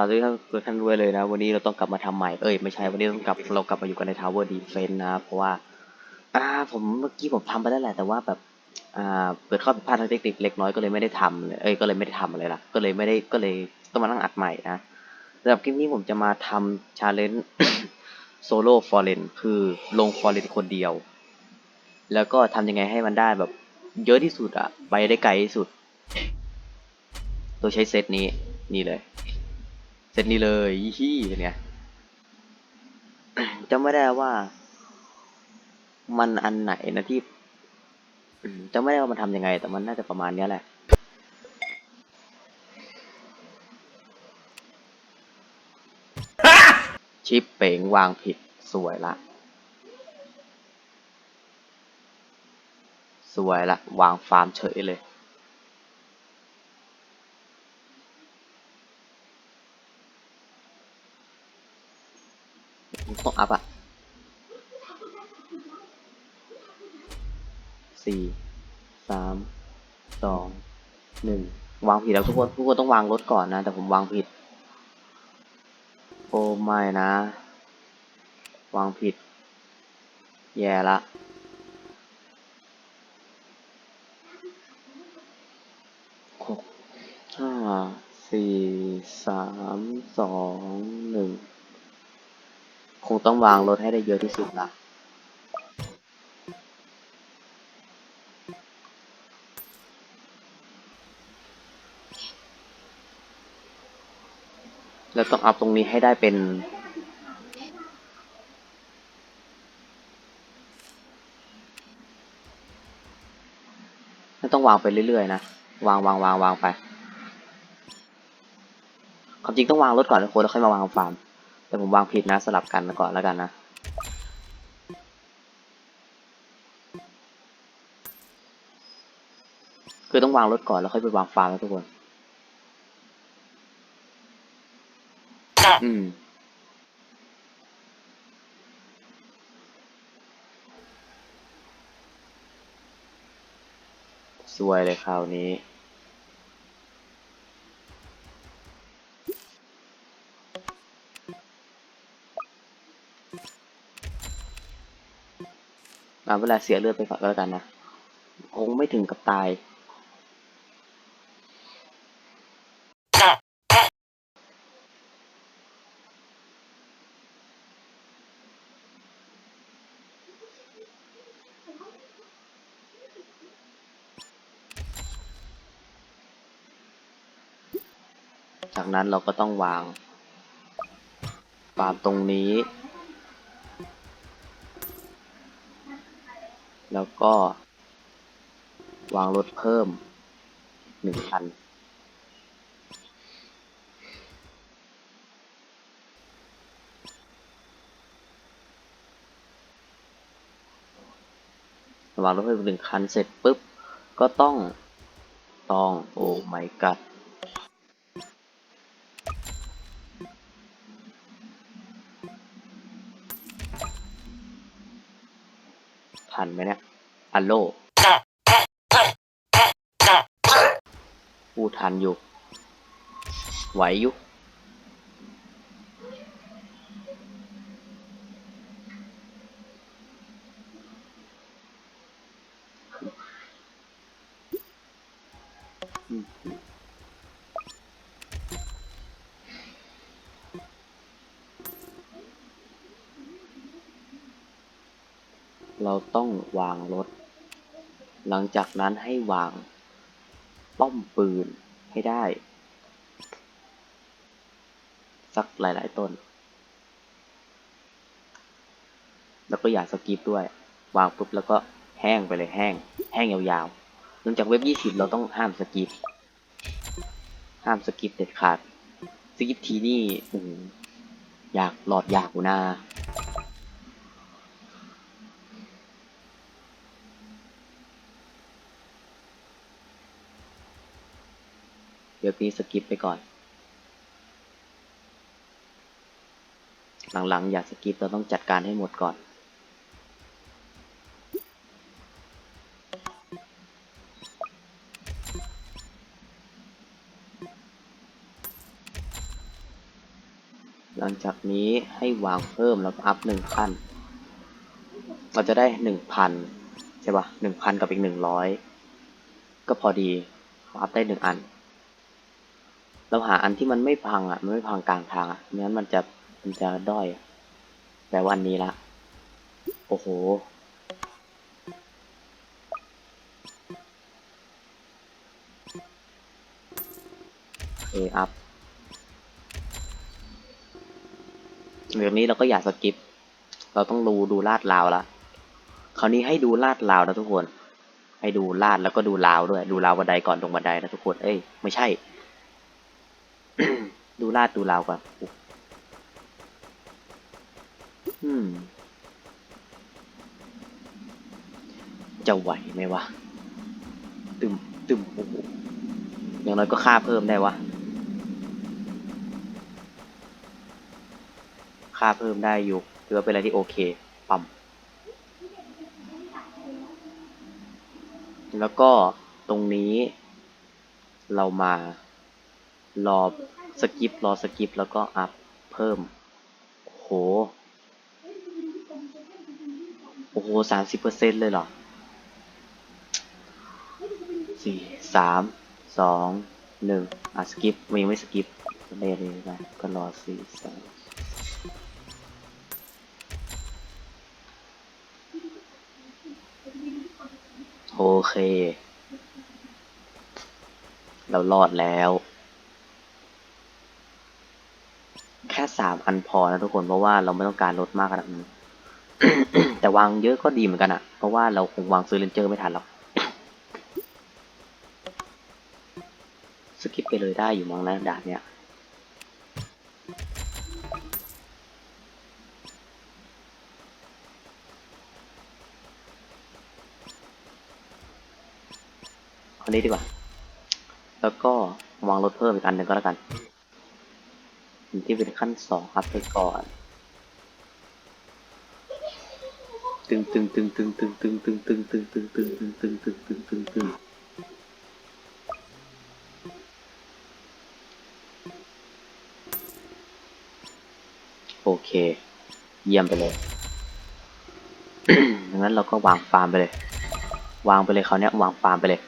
ล่าวด้วยท่านด้วยท่านรวยเลยนะ วันนี้เราต้องกลับมาทำใหม่เอ้ยไม่ใช่วันนี้ต้องกลับเรากลับมาอยู่กันในทาวเวอร์ดีเฟนนะเพราะว่า อ่า ผมเมื่อกี้ผมทำไปแล้วแหละแต่ว่าแบบอ่าเกิดข้อผิดพลาดทางเทคนิคเล็กน้อยก็เลยไม่ได้ทำเลยเอ้ยก็เลยไม่ได้ทำอะไรละก็เลยไม่ได้ก็เลยต้องมานั่งอัดใหม่นะสำหรับคลิปนี้ผมจะมาทำชาเลนจ์โซโล่ฟอร์เรนคือลงฟอร์เรนคนเดียว แล้วก็ทำยังไงให้มันได้แบบเยอะที่สุดอะไปได้ไกลที่สุดโดยใช้เซตนี้นี่เลย เซตนี้เลยยี่ฮี่เป็นไงจำไม่ได้ว่า มันอันไหนนะที่อืมจำไม่ได้ว่ามันทำยังไง แต่มันน่าจะประมาณเนี้ยแหละชิปเป๋งวางผิดสวยละ สวยละ วางฟาร์มเฉยเลย ต้องอัพอะสี่สามสองหนึ่งวางผิดแล้วทุกคนทุกคนต้องวางรถก่อนนะ แต่ผมวางผิด โอ้ไม่นะ วางผิด แย่ละหกห้าสี่สามสองหนึ่ง งต้องวางรถให้ได้เยอะที่สุดละแล้วต้องอัพตรงนี้ให้ได้เป็นต้องวางไปเรื่อยๆนะ วางวางวางวางไป ความจริงต้องวางรถก่อนทุกคนแล้วค่อยมาวางฟาร์ม แต่ผมวางผิดนะสลับกันก่อนแล้วกันนะคือต้องวางรถก่อนแล้วค่อยไปวางฟาร์มนะทุกคน อืม สวยเลยคราวนี้ อ่าเวลาเสียเลือดไปก่อนก็แล้วกันนะคงไม่ถึงกับตาย จากนั้นเราก็ต้องวาง ฟาร์มตรงนี้ แล้วก็ วางรถเพิ่มหนึ่งคันวางรถเพิ่มหนึ่งคันเสร็จปุ๊บ ก็ต้องต้องโอ้ไม่กัดทันไหมเนี่ย อัลโลพูดทันอยู่ ไหวอยู่เราต้องวางรถ นั้นให้วาง ป้อมปืนให้ได้ สักหลาย ๆ ต้น แล้วก็อย่าสกิปด้วย วางปุ๊บแล้วก็แห้งไปเลยแห้ง แห้งยาวๆหลังจากเว็บยี่สิบเราต้องห้ามสกิป ห้ามสกิปเด็ดขาด สกิปทีนี่อยากหลอดอยากอยู่นา เดี๋ยวพี่สกิปไปก่อน หลังๆ อยากสกิปเราต้องจัดการให้หมดก่อน หลังจากนี้ให้วางเพิ่มแล้วอัพหนึ่งขั้น เราจะได้หนึ่งพันใช่ปะหนึ่งพันกับอีกหนึ่งร้อยก็พอดีอัพได้หนึ่งอัน เราหาอันที่มันไม่พังอะ มันไม่พังกลางทางอะงั้นมันจะมันจะด้อยแต่วันนี้ละ โอ้โห เออัพเรื่องนี้เราก็อยากสกิป เราต้องดูดูลาดราวละคราวนี้ให้ดูลาดราวนะทุกคน ให้ดูลาดแล้วก็ดูราวด้วย ดูราวบันไดก่อนลงบันไดนะทุกคน เอ้ย ไม่ใช่ ลาดดูราวก่อน อืม จะไหวไหมวะ ตึมตึมโอ้โหอย่างน้อยก็ค่าเพิ่มได้วะค่าเพิ่มได้อยู่ถือว่าเป็นอะไรที่โอเค ปั๊ม แล้วก็ตรงนี้ เรามารอ สกิปรอสกิปแล้วก็อัพเพิ่ม โห โอ้โหสามสิบเปอร์เซ็นเลยเหรอสี่สามสองหนึ่งอะสกิปมันยังไม่สกิปเล่เลยไปก็รอสี่สามโอเค เรารอดแล้ว แค่สามอันพอนะทุกคนเพราะว่าเราไม่ต้องการลดมากขนาดนั้แต่วางเยอะก็ดีเหมือนกันอะเพราะว่าเราคงวางซื้อเลนเจอร์ไม่ทันหรอกสกิปไปเลยได้อยู่มั้งนะด่านเนี้ยคนนี้ดีกว่า แล้วก็วางรถเพิ่มอีกอันหนึ่งก็แล้วกัน ที่เป็นขั้นสองอัพไปก่อน ตึงตึงตึงตึงตึงตึงตึงตึงตึงตึงตึงตึงตึงตึงตึงตึงตึงโอเค เยี่ยมไปเลยดังนั้นเราก็วางฟาร์มไปเลย วางไปเลยเขาเนี้ยวางฟาร์มไปเลย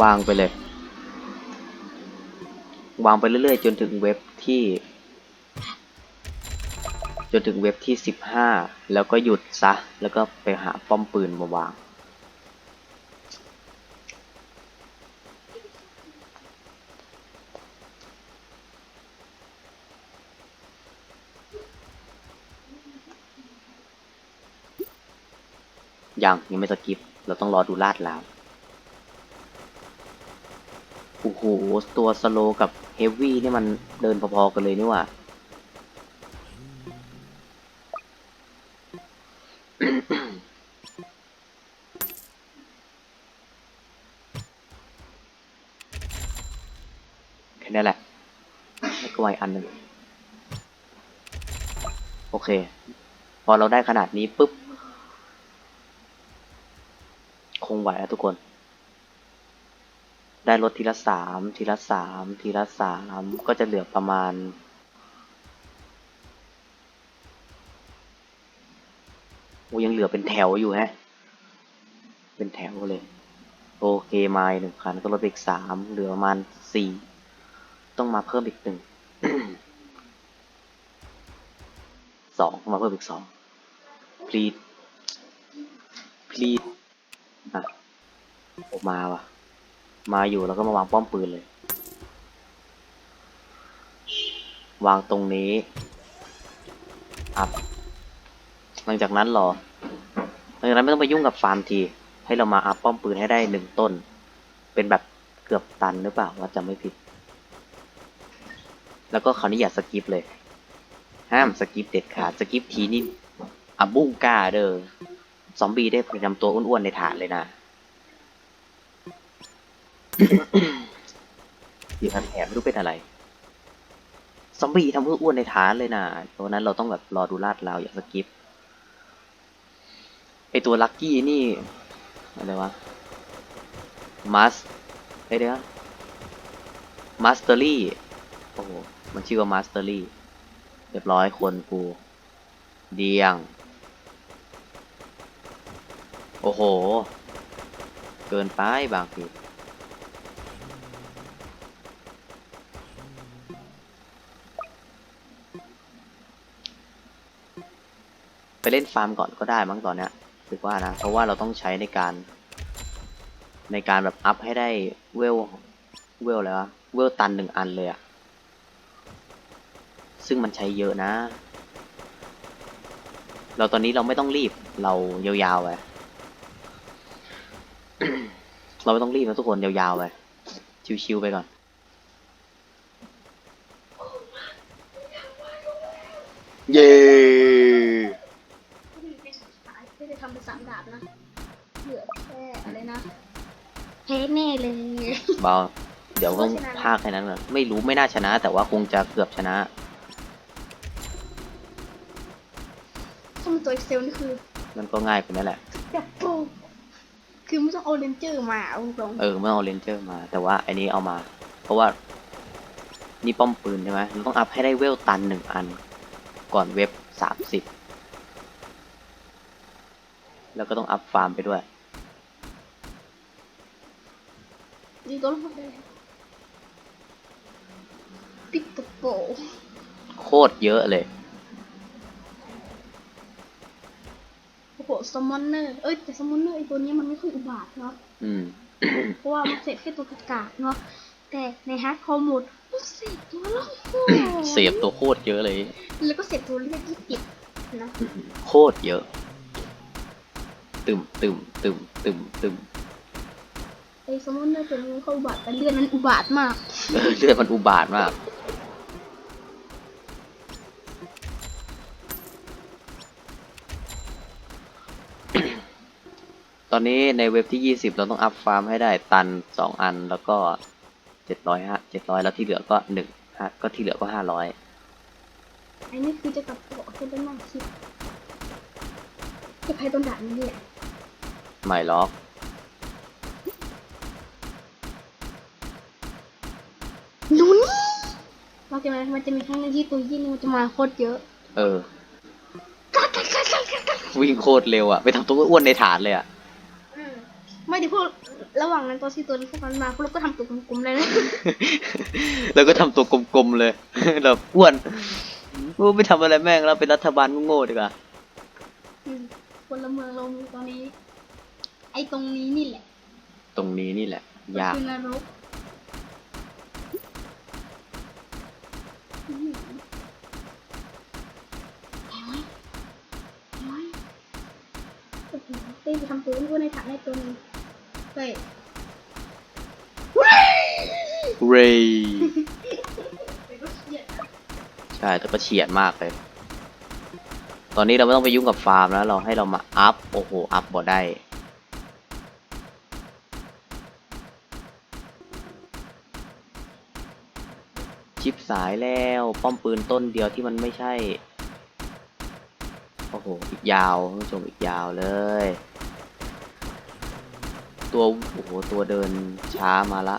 วางไปเลย วางไปเรื่อยๆ จนถึงเว็บที่ จนถึงเว็บที่สิบห้าแล้วก็หยุดซะ แล้วก็ไปหาป้อมปืนมาวาง ยังยังไม่สกิป เราต้องรอดูลาดแล้ว โอ้โห ตัวสโลกับเฮฟวี่นี่มันเดินพอๆกันเลยนี่ว่าแค่นี้แหละแล้วก็ไวอันหนึ่งโอเค พอเราได้ขนาดนี้ปุ๊บ คงไหวแล้วทุกคน ได้ลดทีละสามทีละสามทีละสามก็จะเหลือประมาณโอ้ยังเหลือเป็นแถวอยู่ฮะ เป็นแถวเลย โอเคมาหนึ่งคันก็ลดไปอีกสามเหลือประมาณสี่ต้องมาเพิ่มอีกหนึ่งสองมาเพิ่มอีกสอง please please อะโอมาว่ะ มาอยู่แล้วก็มาวางป้อมปืนเลย วางตรงนี้อัพหลังจากนั้นรอหลังจากนั้นไม่ต้องไปยุ่งกับฟาร์มที ให้เรามาอัพป้อมปืนให้ได้หนึ่งต้น เป็นแบบเกือบตันหรือเปล่าว่าจะไม่ผิด แล้วก็คราวนี้อย่าสกิปเลย ห้ามสกิปเด็ดขาดสกิปทีนี่อับบุ้งกาเด้อซอมบี้ได้ประจำตัวอ้วนๆในฐานเลยนะ อยู่ทันแถมไม่รู้เป็นอะไร ซอมบี้ทำเพื่ออ้วนในฐานเลยนะเพราะนั้นเราต้องแบบรอดูลาดเราอย่าสกิป ไอตัวลักกี้นี่ อะไรวะ มัสเอ้ยเดี๋ยวมาสเตอรี่ โอ้โห มันชื่อว่ามาสเตอรี่ เรียบร้อยคนกู เดียง โอ้โห เกินไปบางที ไปเล่นฟาร์มก่อนก็ได้มั้งตอนเนี้ยถือว่านะ เพราะว่าเราต้องใช้ในการ ในการแบบอัพให้ได้เวล เวลอะไรวะเวลตันหนึ่งอันเลยอะซึ่งมันใช้เยอะนะ เราตอนนี้เราไม่ต้องรีบ เรายาวๆไป เราไม่ต้องรีบนะทุกคนยาวๆไป ชิวๆไปก่อนเย้ เลย เบาเดี๋ยวต้องชนะนะพากแค่นั้นก่อนไม่รู้ไม่น่าชนะ แต่ว่าคงจะเกือบชนะถ้ามันตัวเอ็กเซลนี่คือมันก็ง่ายกว่านั้นแหละ แบบโปรคือไม่ต้องเอาเลนเจอร์มาเอาตรงเออไม่เอาเลนเจอร์มา แต่ว่าไอ้นี้เอามา เพราะว่า นี่ป้อมปืนใช่ไหมเราต้องอัพให้ได้เวลตันหนึ่งอัน ก่อนเว็บสามสิบแล้วก็ต้องอัพฟาร์มไปด้วย ดีตัวลงมาเลยปิกตะโปโคตรเยอะเลย โอ้โหซัมมอนเนอร์ เอ้ย แต่ซัมมอนเนอร์ไอตัวนี้มันไม่ค่อยอุบาทเนาะ อืม เพราะว่ามันเสพแค่ตัวกากๆเนาะ แต่ในฮาร์ดคอร์โหมดมันเสพตัวล่องโคตรเสียบตัวโคตรเยอะเลย แล้วก็เสพตัวเลือดยี่สิบนะ โคตรเยอะ ตึมตึมตึมตึมตึม ไอซัมมอนเนอร์ตัวนี้มันก็อุบาทแต่เลือดนั้นอุบาทมากเออเลือดมันอุบาทมาก ตอนนี้ในเว็บที่ยี่สิบเราต้องอัพฟาร์มให้ได้ตันสองอันแล้วก็เจ็ดร้อยห้าเจ็ดร้อยแล้วที่เหลือก็หนึ่งฮะก็ที่เหลือก็ห้าร้อยไอ้นี่คือจะกลับตัวแค่เป็นนั่งคิดจะแพ้ต้นด่านนี้แหละใหม่ล็อก ดูนี่เราจะมามันจะมีครั้งหนึงที่ตัวยี่นี่มันจะมาโคตรเยอะเออ วิ่งโคตรเร็วอะไปทำตัวอ้วนในฐานเลยอะอืมไม่ดิพวกระหว่างนั้นตัวที่ตัวนี้พวกมันมาพวกเราก็ทำตัวกลมๆเลยนะ แล้วก็ทำตัวกลมๆเลย แบบอ้วนกูไม่ทำอะไรแม่งแล้วเป็นรัฐบาลโง่ๆดีกว่า อืมพลเมืองเรามีตอนนี้ ไอ้ตรงนี้นี่แหละตรงนี้นี่แหละมันยาก คือนรกอืมแข็งไหมแข็งไหมโอ้โหเต้ไปทำตัวอ้วนๆในถังให้ตัวนึงเฮ้ยเรย์ใช่แต่ก็เฉียดมากเลย ตอนนี้เราไม่ต้องไปยุ่งกับฟาร์มแล้ว เราให้เรามาอัพ โอ้โห อัพบ่ได้ ชิปสายแล้ว ป้อมปืนต้นเดียวที่มันไม่ใช่ โอ้โห อีกยาวท่านผู้ชมอีกยาวเลย ตัว โอ้โห ตัวเดินช้ามาละ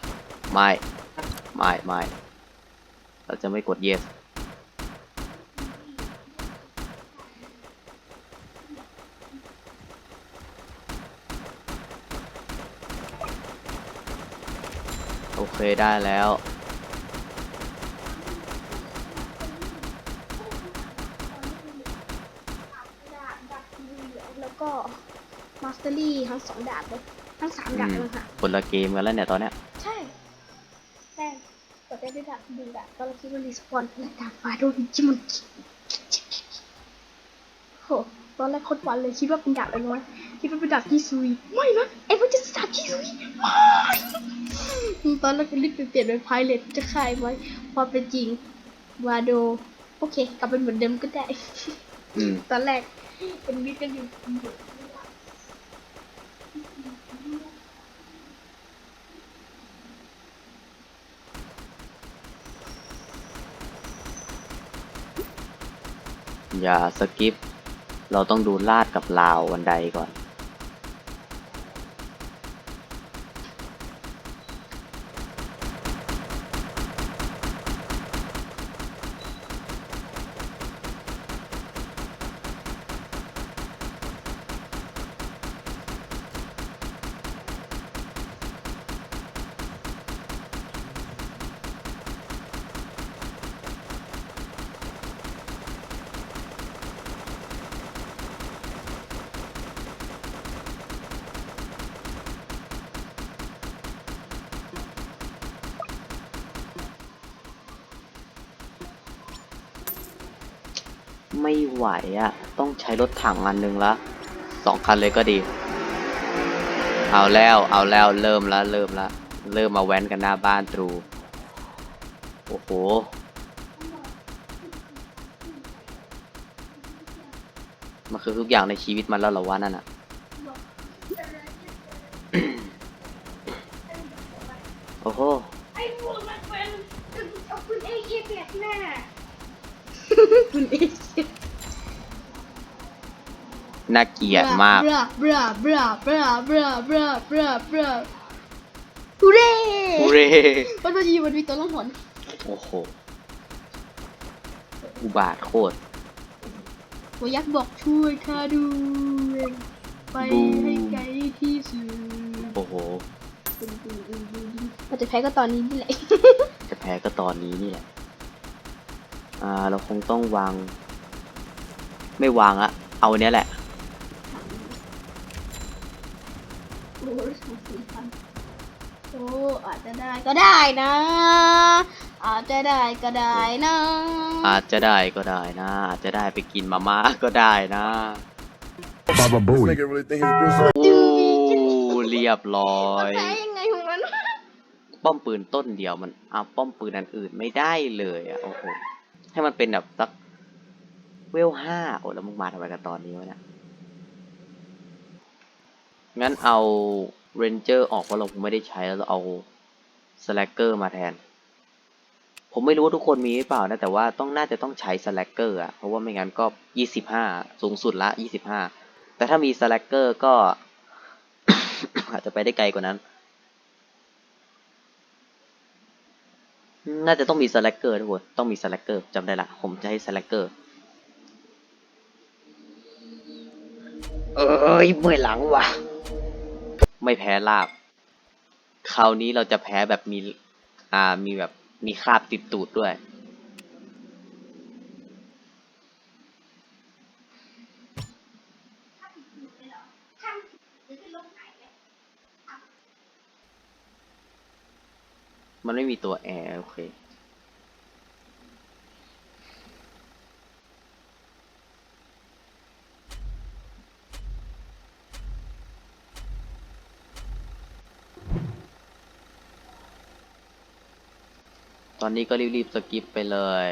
ไม่ ไม่ ไม่ เราจะไม่กด yes โอเคได้แล้ว ตอรี่ทั้งสองดาบเลยทั้งสามดาบเลยค่ะ คนละเกมกันแล้วเนี่ยตอนเนี้ย ใช่แต่กดได้ด้วยดาบดึงดาบตอนเราคิดว่ารีสปอนและดาบฟ้าโดนจิมันโหตอนแรกโคตรวันเลยคิดว่าเป็นดาบอะไรวะคิดว่าเป็นดาบที่ซุยไม่นะไอ้พวกจะดาบที่ซุยไม่ตอนแรกก็รีบไปเปลี่ยนเป็นไพเรตจะขายไว้พอเป็นจริงวาโด โอเค กลับเป็นเหมือนเดิมก็ได้อืมตอนแรกเป็นมิตรกันอยู่ อย่าสกิป เราต้องดูลาดกับลาววันใดก่อน ไม่ไหวอะต้องใช้รถถังอันหนึงละสองคันเลยก็ดี เอาแล้วเอาแล้วเริ่มละเริ่มละเริ่มมาแว้นกันหน้าบ้านตรูโอ้โหมันคือทุกอย่างในชีวิตมันแล้วเหรอวะนั่นอะ เกียดมาก ฮูเร่ฮูเร่มันมายีมันมีตัวล่องหนโอ้โห อุบาทโคตร หัวยักษ์บอกช่วยข้าด้วยไปให้ไกลที่สุดโอ้โห เราจะแพ้ก็ตอนนี้นี่แหละ จะแพ้ก็ตอนนี้นี่แหละ อ่า เราคงต้องวาง ไม่วางละ เอาเนี้ยแหละ สองสี่พันโอ้อาจจะได้ก็ได้นะ อาจจะได้ก็ได้นะอาจจะได้ก็ได้นะ อาจจะได้ไปกินมาม่าก็ได้นะ Baba Booey. nigga really think he's Bruce Lee. อู้เรียบร้อมันยแพ้ยังไงของมันป้อมปืนต้นเดียวมันเอาป้อมปืนอันอื่นไม่ได้เลยอะโอ้โหให้มันเป็นแบบสักเวลห้าโอ้แล้วมึงมาทำไมกันตอนนี้วะเนี่ยงั้นเอา เรนเจอร์ออกเพราะเราไม่ได้ใช้แล้วเราเอาสแลกเกอร์มาแทน ผมไม่รู้ว่าทุกคนมีหรือเปล่านะ แต่ว่าต้องน่าจะต้องใช้สแลกเกอร์อะเพราะว่าไม่งั้นก็ยี่สิบห้าสูงสุดละยี่สิบห้าแต่ถ้ามีสแลกเกอร์ก็ อาจจะไปได้ไกลกว่านั้น น่าจะต้องมีสแลกเกอร์ทุกคนต้องมีสแลกเกอร์จำได้ละ ผมจะให้สแลกเกอร์เอ้ยเมื่อยหลังว่ะ ไม่แพ้ลาบ คราวนี้เราจะแพ้แบบมี อ่า มีแบบ มีคราบติดตูดด้วย มันไม่มีตัวแอร์โอเค อนนี้ก็รีบๆสกิปไปเลย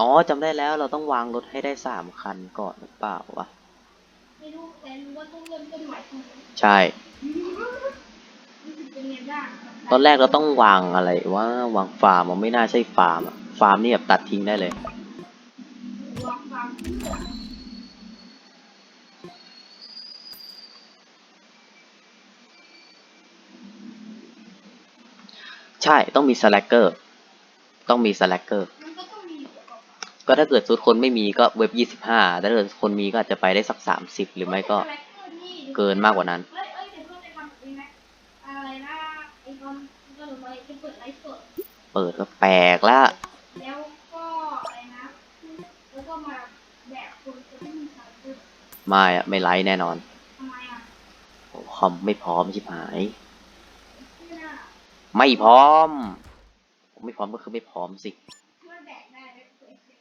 อ๋อจำได้แล้วเราต้องวางรถให้ได้สามคันก่อนหรือเปล่าวะ ไม่รู้แต่รู้ว่าต้องเริ่มต้นใหม่ทั้งหมดใช่รู้สึกเป็นไงบ้างครับตอนแรกเราต้องวางอะไรว่าวางฟาร์มมันไม่น่าใช่ฟาร์มอะฟาร์มนี่แบบตัดทิ้งได้เลย ใช่ต้องมีสแลกเกอร์ต้องมีสแลกเกอร์มันก็ต้องมีอยู่กับก็ถ้าเกิดสุดคนไม่มีก็เว็บยี่สิบห้าถ้าเกิดคนมีก็อาจจะไปได้สักสามสิบหรือไม่ก็เกินมากกว่านั้นเอ้ยเอ้ยเดี๋ยวเพื่อนจะทำแบบนี้ไหมอะไรนะไอ้ตอนก็หนูไปจะเปิดไลฟ์สดเปิดก็แปลกละแล้วก็อะไรนะแล้วก็มาแบกคนจะไม่มีสายคือไม่อะไม่ไลฟ์แน่นอนทำไมอะโอ้คอมไม่พร้อมชิบหายเพื่อนอะ ไม่พร้อม ไม่พร้อมก็คือไม่พร้อมสิเพื่อนแบกได้ไหมเปิดเพลง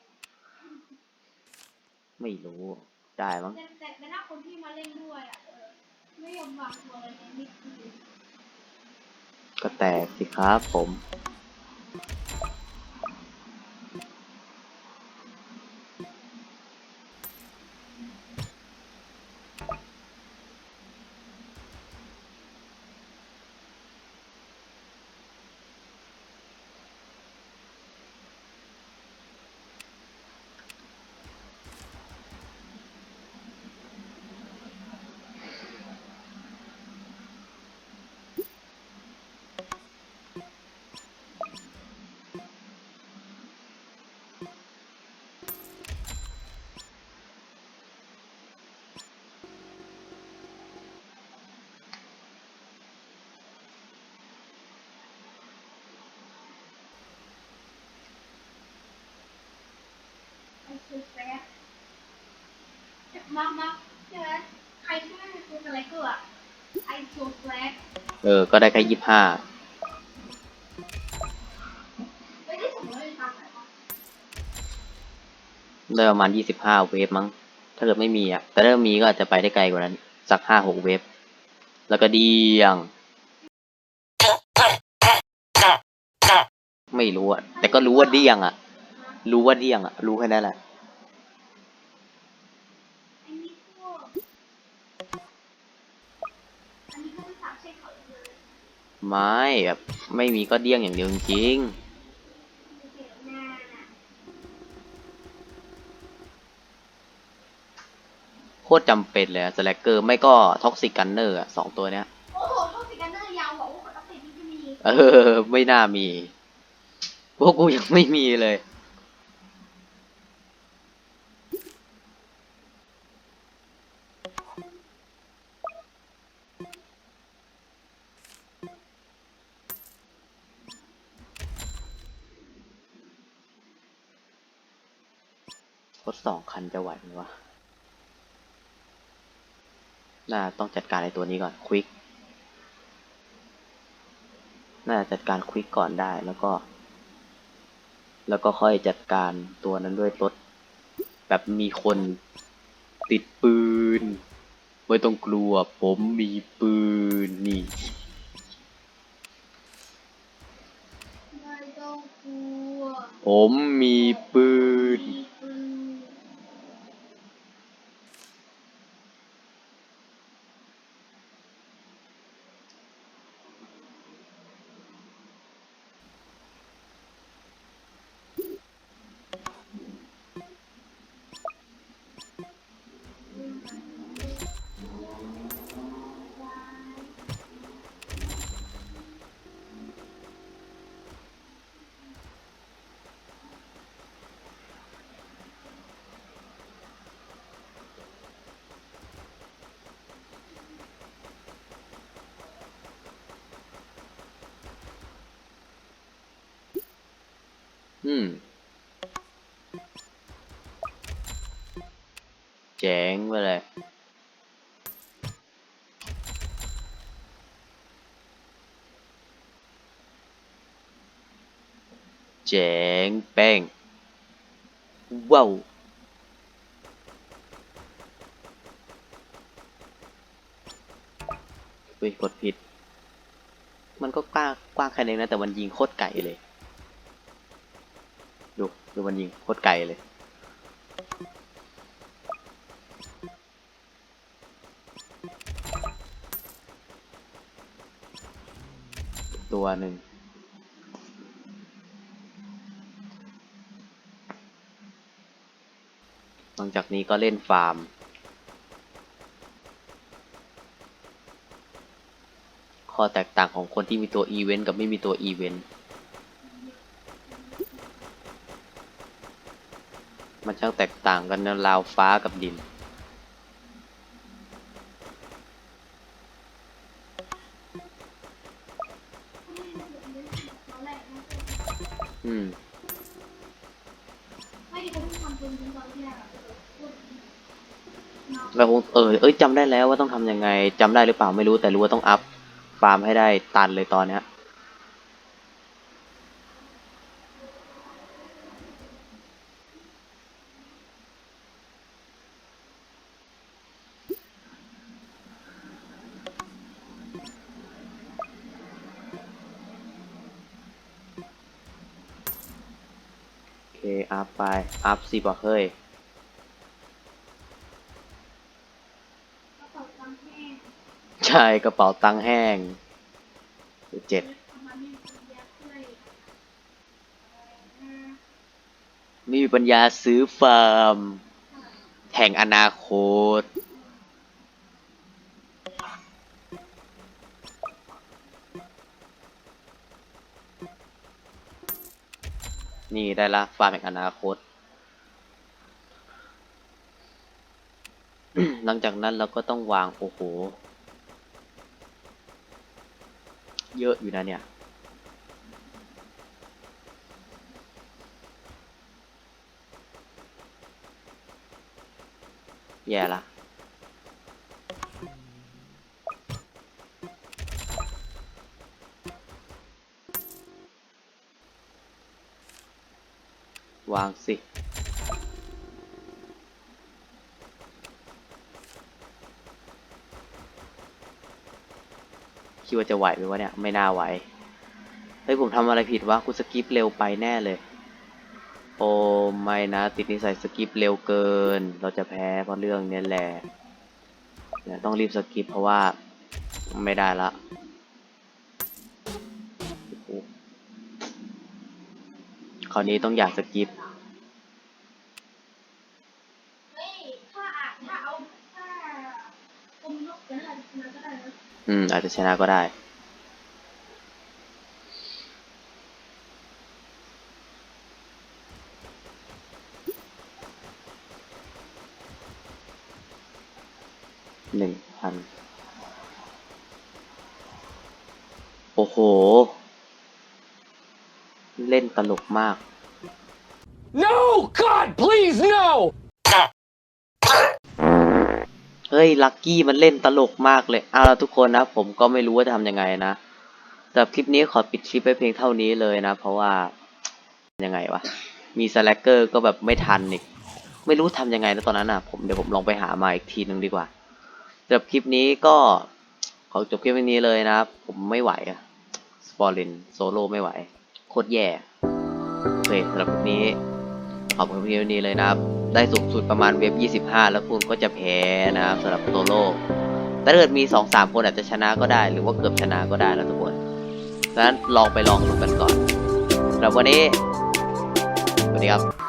ไม่รู้ ได้มั้งแต่แต่แต่ถ้าคนที่มาเล่นด้วยอะเออไม่ยอมวางตัวเลยเนี่ยนี่คือก็แตกสิครับผม มามาใช่ไหมใครที่ไม่มีคืออะไรก็อะไอซูแฟร์เออ ก็ได้แค่ยี่ห้าไม่ได้ส่งเลยทำอะไรวะได้ประมาณยี่สิบห้าเวฟมั้ง ถ้าเกิดไม่มีอะ แต่ถ้ามีก็อาจจะไปได้ไกลกว่านั้น สักห้าหกเวฟ แล้วก็เดียงไม่รู้อะแต่ก็รู้ว่าเดียงอะรู้ว่าเดียงอะรู้แค่นั้นแหละ อันนี้พวกอันนี้ก็ไม่สามใช่เขาเลย ไม่แบบไม่มีก็เดี้ยงอย่างเดียวจริงเดี๋ยวหน้าน่ะๆโคตรจำเป็นเลยสแลกเกอร์ไม่ก็ท็อกซิกกันเนอร์สองตัวเนี้ยโอ้โหโทษสิกันเนอร์ยาวบอกว่าคนอัปเดตนี่จะมีเออ ไม่น่ามี พวกกูยังไม่มีเลย สองคันจะไหวไหมวะ น่าต้องจัดการไอ้ตัวนี้ก่อนควิก น่าจะจัดการควิกก่อนได้แล้วก็ แล้วก็ค่อยจัดการตัวนั้นด้วยรถแบบมีคนติดปืน ไม่ต้องกลัวผมมีปืนนี่ไม่ต้องกลัวผมมีปืน อืมเจ๋งไปเลยเจ๋งเป้ง ว้าว เฮ้ยกดผิด มันก็กว้างกว้างแค่นี้นะ แต่มันยิงโคตรไกลเลย ดูมันยิงโคตรไกลเลย ตัวหนึ่งหลังจากนี้ก็เล่นฟาร์ม ข้อแตกต่างของคนที่มีตัวอีเวนต์กับไม่มีตัวอีเวนต์ มันช่างแตกต่างกันนะราวฟ้ากับดิน อืมไม่ได้เราคงเออเอ้ยจำได้แล้วว่าต้องทำยังไงจำได้หรือเปล่าไม่รู้แต่รู้ว่าต้องอัพฟาร์มให้ได้ตันเลยตอนเนี้ย โอัพไป อัพสิบอกเฮ้ยกระเป๋าตังค์แห้งใช่กระเป๋าตังค์แห้งเจ็ดไม่มีปัญญาซื้อฟาร์มแห่งอนาคต นี่ได้ละฟาร์มแห่งอนาคต หลังจากนั้นเราก็ต้องวาง โอ้โห เยอะอยู่นะเนี่ย แย่ละางสิ คิดว่าจะไหวไหมวะเนี่ย ไม่น่าไหว เฮ้ย ผมทำอะไรผิดวะกูสกิปเร็วไปแน่เลย โอ้ไม่นะ ติดนิสัยสกิปเร็วเกิน เราจะแพ้เพราะเรื่องนี้แหละ ต้องรีบสกิปเพราะว่าไม่ได้ละ ราวนี้ต้องอยากสกิปเฮ้ยถ้าอ่านถ้าเอาถ้าผมยกกันอะไรมาก็ได้นะอืม อาจจะชนะก็ได้ หนึ่งพัน โอ้โห เล่นตลก มาก No! God, please, no! เฮ้ยลักกี้มันเล่นตลกมากเลยเอาละทุกคนนะ ผมก็ไม่รู้ว่าจะทำยังไงนะแต่คลิปนี้ขอปิดคลิปไว้เพียงเท่านี้เลยนะ เพราะว่ายังไงวะ มีสแลกเกอร์ก็แบบไม่ทันอีก ไม่รู้ทำยังไงนะตอนนั้นอะ ผมเดี๋ยวผมลองไปหามาอีกทีหนึ่งดีกว่าสำหรับคลิปนี้ก็ขอจบคลิปไว้นี้เลยนะ ผมไม่ไหวอะสปอร์ลินโซโล่ไม่ไหว โคตรแย่ โอเคสำหรับคลิปนี้ ขอบคุณพี่วันี้เลยนะครับ ได้สูงสุดประมาณเว็บ 25 แล้วคุณก็จะแพ้นะครับสำหรับโซโล่แต่ถ้าเกิดมี 2-3 คนอาจจะชนะก็ได้ หรือว่าเกือบชนะก็ได้นะทุกคนดังนั้นลองไปลองดูกันก่อนสำหรับวันนี้สวัสดีครับ